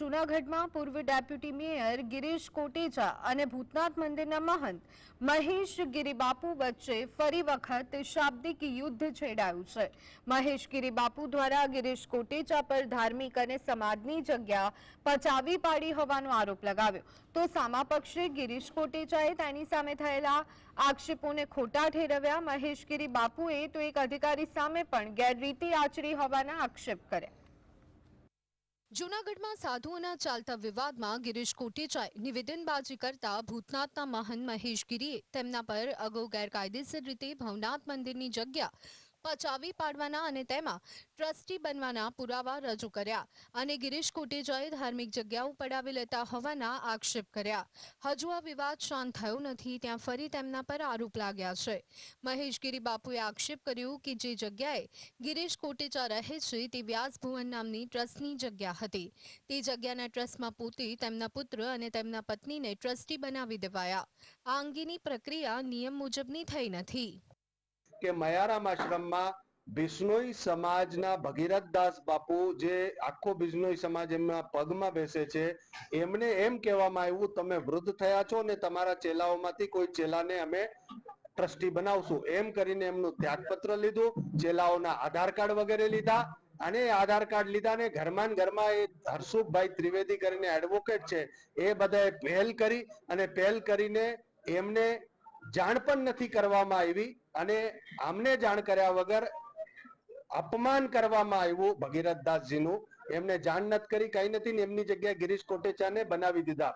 જૂનાગઢમાં પૂર્વ deputy mayor Girish Kotecha અને ભૂતનાથ મંદિરના મહંત મહેશ ગિરિબાપુ વચ્ચે ફરી વખત શાબ્દિક યુદ્ધ છેડાયું છે. મહેશ ગિરિબાપુ દ્વારા ગિરીશ કોટેચા પર ધાર્મિક અને સમાજની જગ્યા પચાવી પાડી હોવાનો આરોપ લગાવ્યો. તો સામા પક્ષે ગિરીશ કોટેચાએ તેની સામે થયેલા આક્ષેપોને ખોટા ઠેરવ્યા. મહેશ ગિરિબાપુએ તો એક અધિકારી સામે પણ ગેરરીતિ આચરી હોવાના આક્ષેપ કર્યા. જૂનાગઢમાં સાધુઓના ચાલતા વિવાદમાં ગિરીશ કોટેચાએ નિવેદનબાજી કરતા ભૂતનાથના મહંત મહેશ ગીરીએ તેમના પર અગાઉ ગેરકાયદેસર રીતે ભવનાથ મંદિરની જગ્યા પચાવી પાડવાના અને તેમાં ટ્રસ્ટી બનવાના પુરાવા રજૂ કર્યા અને ગિરીશ કોટેજાએ ધાર્મિક જગ્યાઓ પડાવી લેતા હોવાના આક્ષેપ કર્યા. હજુ આ વિવાદ શાંત થયો નથી, ત્યાં ફરી તેમના પર આરોપ લાગ્યા છે. મહેશ ગિરી બાપુએ આક્ષેપ કર્યો કે જે જગ્યાએ ગિરીશ કોટેચા રહે છે તે વ્યાસભુવન નામની ટ્રસ્ટની જગ્યા હતી. તે જગ્યાના ટ્રસ્ટમાં પોતે તેમના પુત્ર અને તેમના પત્નીને ટ્રસ્ટી બનાવી દેવાયા. આ અંગેની પ્રક્રિયા નિયમ મુજબની થઈ નથી. કે મયારામ આશ્રમમાં બિશ્નોઈ સમાજના ભગીરથદાસ બાપુ જે આખો બિશ્નોઈ સમાજ એમના પગમાં બેસે છે, એમને એમ કહેવામાં આવ્યું, તમે વૃદ્ધ થયા છો ને તમારા ચેલાઓમાંથી કોઈ ચેલાને અમે ટ્રસ્ટી બનાવશું. એમ કરીને એમનું ત્યાગપત્ર લીધું, ચેલાઓના આધાર કાર્ડ વગેરે લીધા અને આધાર કાર્ડ લીધા ને ઘરમાં ઘરમાં એ હરસુખભાઈ ત્રિવેદી કરીને એડવોકેટ છે, એ બધાએ પહેલ કરી અને પહેલ કરીને એમને જાણ પણ નથી કરવામાં આવી અને આમને જાણ કર્યા વગર અપમાન કરવામાં આવ્યું ભગીરથદાસજીનું. એમને જાણ નથી કરી, કઈ નથી એમની જગ્યાએ ગિરીશ કોટેચાને બનાવી દીધા.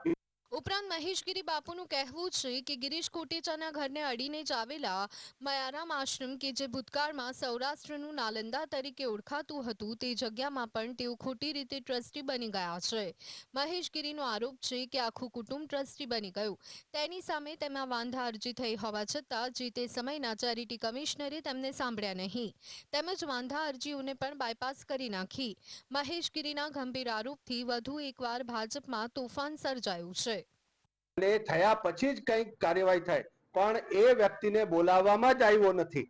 ઉપરાંત મહેશગીરી બાપુનું કહેવું છે કે ગિરીશ કોટેચાના ઘરને અડીને જ આવેલા મયારામ આશ્રમ કે જે ભૂતકાળમાં સૌરાષ્ટ્રનું નાલંદા તરીકે ઓળખાતું હતું, તે જગ્યામાં પણ તેઓ ખોટી રીતે ટ્રસ્ટી બની ગયા છે. મહેશગીરીનો આરોપ છે કે આખું કુટુંબ ટ્રસ્ટી બની ગયું. તેની સામે તેમાં વાંધા અરજી થઈ હોવા છતાં જે તે સમયના ચેરિટી કમિશનરે તેમને સાંભળ્યા નહીં. તેમજ વાંધા અરજીઓને પણ બાયપાસ કરી નાખી. મહેશગીરીના ગંભીર આરોપથી વધુ એકવાર ભાજપમાં તોફાન સર્જાયું છે. અને થયા પછી જ કંઈક કાર્યવાહી થાય. પણ એ વ્યક્તિને બોલાવવામાં જ આવ્યો નથી.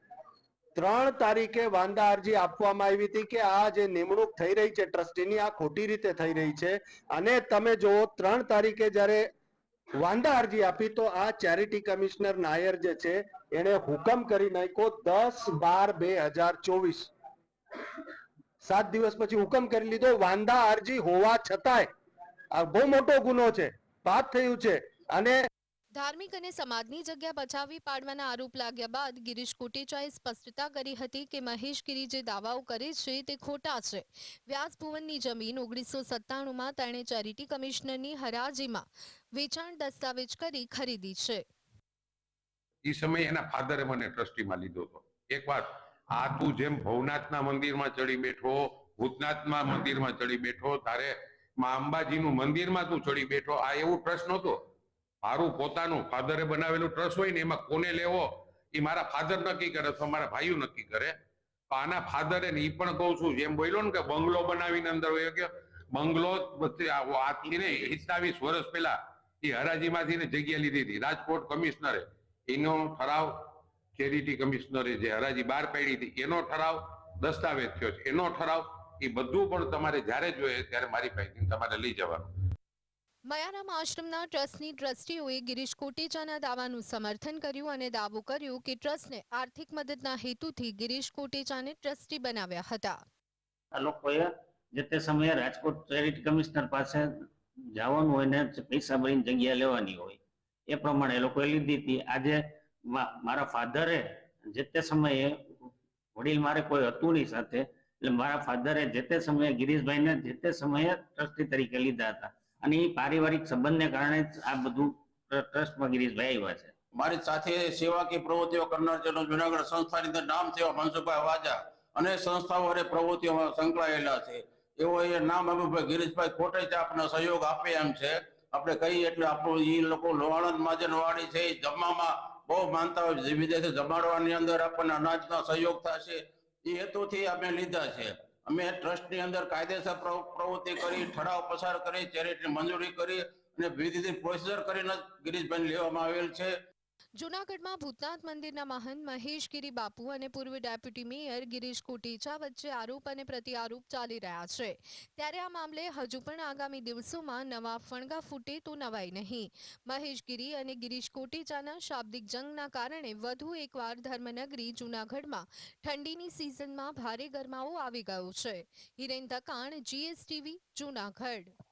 ત્રણ તારીખે વાંધા અરજી આપવામાં આવી હતી કે આ જે નિમણૂક થઈ રહી છે, ટ્રસ્ટીની આ ખોટી રીતે થઈ રહી છે. અને તમે જો ત્રણ તારીખે જ્યારે વાંધા અરજી આપી, તો આ ચેરિટી કમિશનર નાયર જે છે એને હુકમ કરી નાખ્યો દસ બાર બે હજાર ચોવીસ. સાત દિવસ પછી હુકમ કરી લીધો. વાંધા અરજી હોવા છતાંય, આ બહુ મોટો ગુનો છે. પાપ થયું છે. અને ધાર્મિક અને સમાજની જગ્યા બચાવી પાડવાના આરોપ લાગ્યા બાદ ગિરીશ કોટેચાએ સ્પષ્ટતા કરી હતી કે મહેશ ગિરી જે દાવાઓ કરે છે તે ખોટા છે. વ્યાસભુવનની જમીન ઓગણીસો સત્તાણુંમાં તેણે ચેરિટી કમિશનરની હરાજીમાં વેચાણ દસ્તાવેજ કરી ખરીદી છે. એ સમયે એના ફાધરે મને ટ્રસ્ટીમાં લીધો હતો. એક વાત આ તું જેમ ભવનાથના મંદિરમાં ચડી બેઠો ભૂતનાથના મંદિરમાં ચડી બેઠો તારે માં અંબાજીનું મંદિરમાં તું ચડી બેઠો આ એવું ટ્રસ્ટ નહોતો. મારું પોતાનું ફાધરે બનાવેલું ટ્રસ્ટ હોય ને, એમાં કોને લેવો એ મારા ફાધર નક્કી કરે, અથવા મારા ભાઈઓ નક્કી કરે. તો આના ફાધરે ને એ પણ કહું છું, જેમ બોલ્યો ને કે બંગલો બનાવીને અંદર હોય કે બંગલો આથી ને પિસ્તાવીસ વર્ષ પહેલા એ હરાજીમાંથી જગ્યા લીધી હતી. રાજકોટ કમિશનરે એનો ઠરાવ ચેરિટી કમિશનરે જે હરાજી બહાર પાડી હતી, એનો ઠરાવ દસ્તાવેજ થયો છે. એનો ઠરાવ એ બધું પણ તમારે જ્યારે જોઈએ ત્યારે મારી પાસેથી તમારે લઈ જવાનું. મયારામ આશ્રમના ટ્રસ્ટની ટ્રસ્ટીઓએ ગિરીશ કોટેચાના દાવાનું સમર્થન કર્યું અને દાવો કર્યો કે ટ્રસ્ટને આર્થિક મદદના હેતુથી ગિરીશ કોટેચાને ટ્રસ્ટી બનાવ્યા હતા. આ લોકોએ જે તે સમયે રાજકોટ ચેરિટી કમિશનર પાસે જવાનું હોય ને પૈસા ભરીને જગ્યા લેવાની હોય, એ પ્રમાણે એ લોકોએ લીધી હતી. આજે મારા ફાધરે જે તે સમયે વડીલ મારે કોઈ હતું નહીં સાથે, એટલે મારા ફાધરે જે તે સમયે ગિરીશભાઈને જે તે સમયે ટ્રસ્ટી તરીકે લીધા હતા. અને એ પારિવારિક સંબંધને કારણે જ આ બધું ટ્ર- ટ્રસ્ટમાં ગિરીશભાઈ આવ્યા છે. મારી સાથે સેવાકીય પ્રવૃત્તિઓ કરનાર જેનો જુનાગઢ સંસ્થાની અંદર નામ થયો મનસુખભાઈ વાજા અને સંસ્થાઓ અને પ્રવૃત્તિઓમાં સંકળાયેલા છે. એવો એ નામ અમુભાઈ ગિરીશભાઈ કોટેચા આપણને સહયોગ આપે એમ છે. આપણે કહીએ એટલે આપણું એ લોકો લોહાણંદ માજનવાડી છે એ જમવામાં બહુ માનતા હોય. વિદેશે જમાડવાની અંદર આપણને અનાજનો સહયોગ થશે. એ હેતુથી અમે લીધા છે. અમે ટ્રસ્ટની અંદર કાયદેસર પ્રવૃત્તિ કરી, ઠરાવ પસાર કરી, ચેરિટી મંજૂરી કરી અને વિધિ પ્રોસીજર કરીને ગિરીશભાઈ લેવામાં આવેલ છે. જૂનાગઢમાં ભૂતનાથ મંદિરના મહંત મહેશગીરી બાપુ અને પૂર્વ ડેપ્યુટી મેયર ગિરીશ કોટેચા વચ્ચે આરોપ અને પ્રતિઆરોપ ચાલી રહ્યા છે. ત્યારે આ મામલે હજુ પણ આગામી દિવસોમાં નવા ફણગા ફૂટે તો નવાઈ નહીં. મહેશગીરી અને ગિરીશ કોટેચાના શાબ્દિક જંગના કારણે વધુ એકવાર ધર્મનગરી જૂનાગઢમાં ઠંડીની સિઝનમાં ભારે ગરમાવો આવી ગયો છે. હિરેન ધકાણ જીએસટીવી જૂનાગઢ.